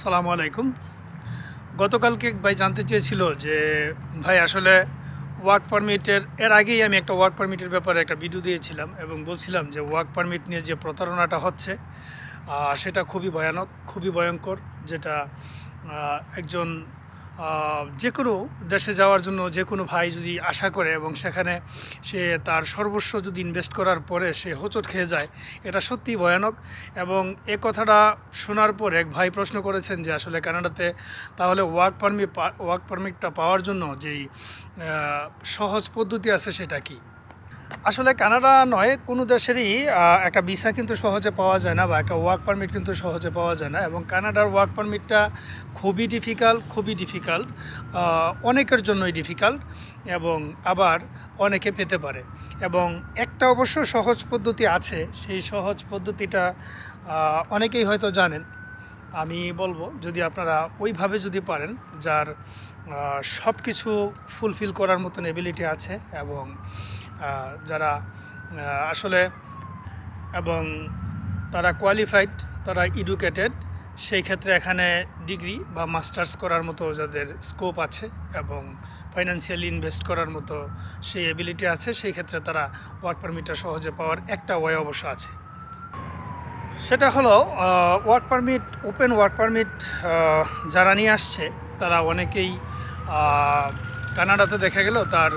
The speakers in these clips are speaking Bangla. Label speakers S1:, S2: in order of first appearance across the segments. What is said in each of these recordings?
S1: সালামু আলাইকুম। গতকালকে ভাই জানতে চেয়েছিল যে, ভাই, আসলে ওয়ার্ক পারমিটের এর আগেই আমি একটা ওয়ার্ক পারমিটের ব্যাপারে একটা ভিডিও দিয়েছিলাম এবং বলছিলাম যে ওয়ার্ক পারমিট নিয়ে যে প্রতারণাটা হচ্ছে সেটা খুবই ভয়ানক, খুবই ভয়ঙ্কর, যেটা একজন যে কোনো দেশে যাওয়ার জন্য যে কোনো ভাই যদি আশা করে এবং সেখানে সে তার সর্বস্ব যদি ইনভেস্ট করার পরে সে হোঁচট খেয়ে যায়, এটা সত্যি ভয়ানক। এবং এ কথাটা শোনার পর এক ভাই প্রশ্ন করেছেন যে আসলে কানাডাতে তাহলে ওয়ার্ক পারমিট ওয়ার্ক পারমিটটা পাওয়ার জন্য যেই সহজ পদ্ধতি আছে সেটা কি? আসলে কানাডা নয়, কোনো দেশেরই একটা ভিসা কিন্তু সহজে পাওয়া যায় না বা একটা ওয়ার্ক পারমিট কিন্তু সহজে পাওয়া যায় না এবং কানাডার ওয়ার্ক পারমিটটা খুবই ডিফিকাল্ট খুবই ডিফিকাল্ট অনেকের জন্যই ডিফিকাল্ট এবং আবার অনেকে পেতে পারে এবং একটা অবশ্য সহজ পদ্ধতি আছে, সেই সহজ পদ্ধতিটা অনেকেই হয়তো জানেন। আমি বলব, যদি আপনারা ওইভাবে যদি পারেন, যার সব কিছু ফুলফিল করার মতন এবিলিটি আছে এবং যারা আসলে এবং তারা কোয়ালিফাইড তারা এডুকেটেড সেই ক্ষেত্রে এখানে ডিগ্রি বা মাস্টার্স করার মতো যাদের স্কোপ আছে এবং ফাইন্যান্সিয়ালি ইনভেস্ট করার মতো সেই এবিলিটি আছে, সেই ক্ষেত্রে তারা ওয়ার্ক পারমিটটা সহজে পাওয়ার একটা ওয়ে অবশ্য আছে। সেটা হলো work permit open work permit যারা নিয়ে আসছে, তারা অনেকেই কানাডাতে দেখা গেল, তার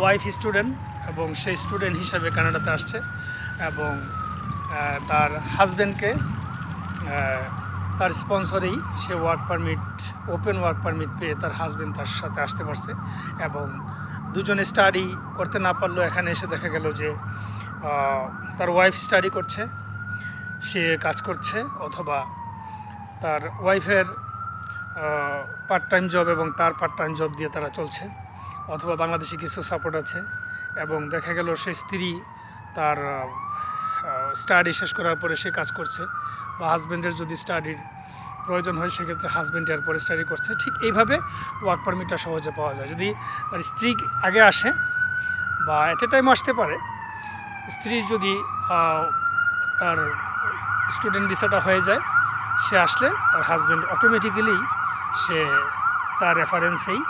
S1: ওয়াইফ স্টুডেন্ট এবং সেই স্টুডেন্ট হিসাবে কানাডাতে আসছে এবং তার হাজব্যান্ডকে তার স্পন্সরেই সে work permit open work permit পেয়ে তার হাজব্যান্ড তার সাথে আসতে পারছে এবং দুজনে স্টাডি করতে না পারলেও এখানে এসে দেখা গেল যে তার ওয়াইফ স্টাডি করছে, সে কাজ করছে অথবা তার ওয়াইফের পার্ট টাইম জব এবং তার পার্ট টাইম জব দিয়ে তারা চলছে অথবা বাংলাদেশে কিছু সাপোর্ট আছে। এবং দেখা গেল সে স্ত্রী তার স্টাডি শেষ করার পরে সে কাজ করছে বা হাজব্যান্ডের যদি স্টাডির প্রয়োজন হয় সেক্ষেত্রে হাজব্যান্ড এর পরে স্টাডি করছে। ঠিক এইভাবে ওয়ার্ক পারমিটটা সহজে পাওয়া যায়। যদি তার স্ত্রী আগে আসে বা এট এ টাইম আসতে পারে স্ত্রীর যদি তার স্টুডেন্ট ভিসাটা হয়ে যায়, সে আসলে তার হাজব্যান্ড অটোমেটিক্যালি সে তার রেফারেন্সেই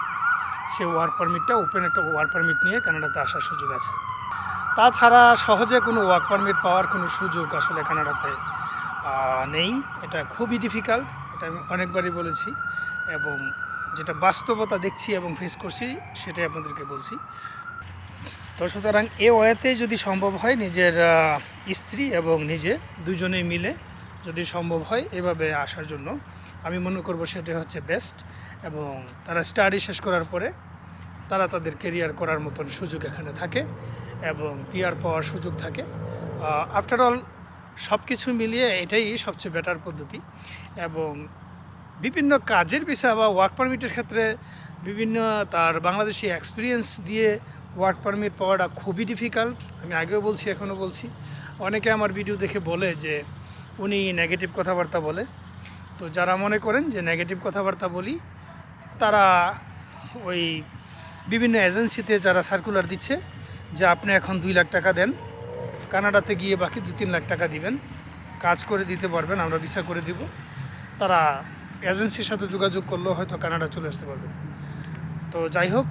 S1: সে ওয়ার্ক পারমিটটা, ওপেন একটা ওয়ার্ক পারমিট নিয়ে কানাডাতে আসার সুযোগ আছে। তাছাড়া সহজে কোনো ওয়ার্ক পারমিট পাওয়ার কোনো সুযোগ আসলে কানাডাতে নেই। এটা খুবই ডিফিকাল্ট এটা আমি অনেকবারই বলেছি এবং যেটা বাস্তবতা দেখছি এবং ফেস করছি, সেটাই আপনাদেরকে বলছি। তো সুতরাং এ ওয়েতে যদি সম্ভব হয় নিজের স্ত্রী এবং নিজে দুজনেই মিলে যদি সম্ভব হয় এভাবে আসার জন্য আমি মনে করব সেটা হচ্ছে বেস্ট এবং তারা স্টাডি শেষ করার পরে তারা তাদের কেরিয়ার করার মতন সুযোগ এখানে থাকে এবং পিয়ার পাওয়ার সুযোগ থাকে। আফটার অল সব কিছু মিলিয়ে এটাই সবচেয়ে বেটার পদ্ধতি এবং বিভিন্ন কাজের বিষয় বা ওয়ার্ক পারমিটের ক্ষেত্রে বিভিন্ন তার বাংলাদেশি এক্সপিরিয়েন্স দিয়ে ওয়ার্ক পারমিট পাওয়াটা খুবই ডিফিকাল্ট আমি আগেও বলছি, এখনও বলছি। অনেকে আমার ভিডিও দেখে বলে যে, উনি নেগেটিভ কথাবার্তা বলে। তো যারা মনে করেন যে নেগেটিভ কথাবার্তা বলি, তারা ওই বিভিন্ন এজেন্সিতে যারা সার্কুলার দিচ্ছে যে আপনি এখন দুই লাখ টাকা দেন, কানাডাতে গিয়ে বাকি দু তিন লাখ টাকা দিবেন, কাজ করে দিতে পারবেন, আমরা ভিসা করে দিব। তারা এজেন্সির সাথে যোগাযোগ করলেও হয়তো কানাডা চলে আসতে পারবে। তো যাই হোক,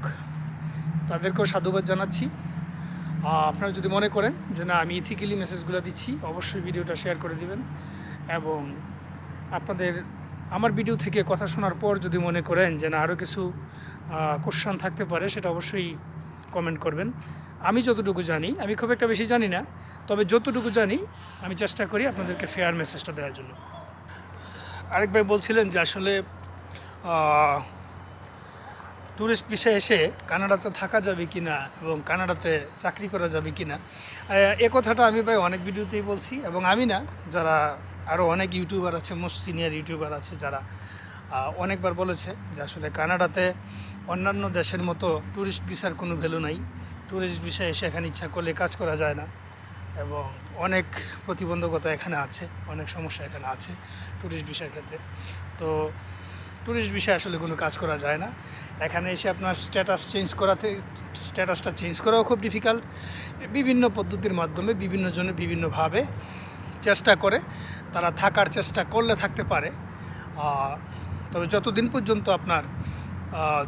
S1: তাদেরকেও সাধুবাদ জানাচ্ছি। আপনারা যদি মনে করেন যে না, আমি ইথিক্যালি মেসেজগুলো দিচ্ছি, অবশ্যই ভিডিওটা শেয়ার করে দিবেন এবং আপনাদের আমার ভিডিও থেকে কথা শোনার পর যদি মনে করেন যে না আরও কিছু কোশ্চান থাকতে পারে, সেটা অবশ্যই কমেন্ট করবেন। আমি যতটুকু জানি, আমি খুব একটা বেশি জানি না, তবে যতটুকু জানি, আমি চেষ্টা করি আপনাদেরকে ফেয়ার মেসেজটা দেওয়ার জন্য। আরেক ভাই বলছিলেন যে আসলে ট্যুরিস্ট বিষয়ে এসে কানাডাতে থাকা যাবে কি না এবং কানাডাতে চাকরি করা যাবে কি না, এ কথাটা আমি ভাই অনেক ভিডিওতেই বলছি এবং আমি না, যারা আরও অনেক ইউটিউবার আছে, মোস্ট সিনিয়র ইউটিউবার আছে যারা অনেকবার বলেছে যে আসলে কানাডাতে অন্যান্য দেশের মতো ট্যুরিস্ট ভিসার কোনো ভ্যালু নাই। ট্যুরিস্ট ভিসা এসে এখানে ইচ্ছা করলে কাজ করা যায় না এবং অনেক প্রতিবন্ধকতা এখানে আছে, অনেক সমস্যা এখানে আছে ট্যুরিস্ট ভিসার ক্ষেত্রে। তো ট্যুরিস্ট বিষয়ে আসলে কোনো কাজ করা যায় না। এখানে এসে আপনার স্ট্যাটাস চেঞ্জ করাতে স্ট্যাটাসটা চেঞ্জ করাও খুব ডিফিকাল্ট বিভিন্ন পদ্ধতির মাধ্যমে, বিভিন্ন জনে, বিভিন্নভাবে চেষ্টা করে, তারা থাকার চেষ্টা করলে থাকতে পারে। তবে যতদিন পর্যন্ত আপনার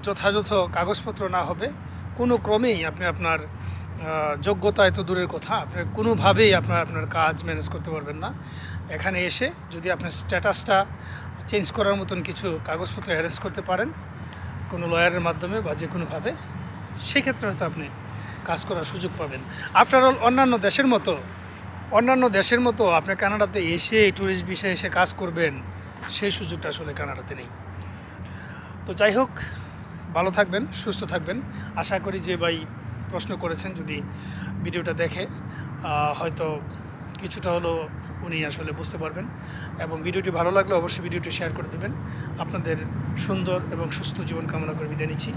S1: যথাযথ কাগজপত্র না হবে, কোনো ক্রমেই আপনি আপনার যোগ্যতা এত দূরের কথা, আপনি কোনোভাবেই আপনার আপনার কাজ ম্যানেজ করতে পারবেন না। এখানে এসে যদি আপনার স্ট্যাটাসটা চেঞ্জ করার মতন কিছু কাগজপত্র অ্যারেঞ্জ করতে পারেন, কোনো লয়ারের মাধ্যমে বা যে কোনোভাবে, সেক্ষেত্রে হয়তো আপনি কাজ করার সুযোগ পাবেন। আফটার অল অন্যান্য দেশের মতো অন্যান্য দেশের মতো আপনি কানাডাতে এসে ট্যুরিস্ট বিষয়ে এসে কাজ করবেন, সেই সুযোগটা আসলে কানাডাতে নেই। তো যাই হোক, ভালো থাকবেন, সুস্থ থাকবেন। আশা করি যে ভাই প্রশ্ন করেছেন, যদি ভিডিওটা দেখে হয়তো কিছুটা হলো উনি আসলে বুঝতে পারবেন। এবং ভিডিওটি ভালো লাগলে অবশ্যই ভিডিওটি শেয়ার করে দেবেন। আপনাদের সুন্দর এবং সুস্থ জীবন কামনা করে বিদায় নিচ্ছি।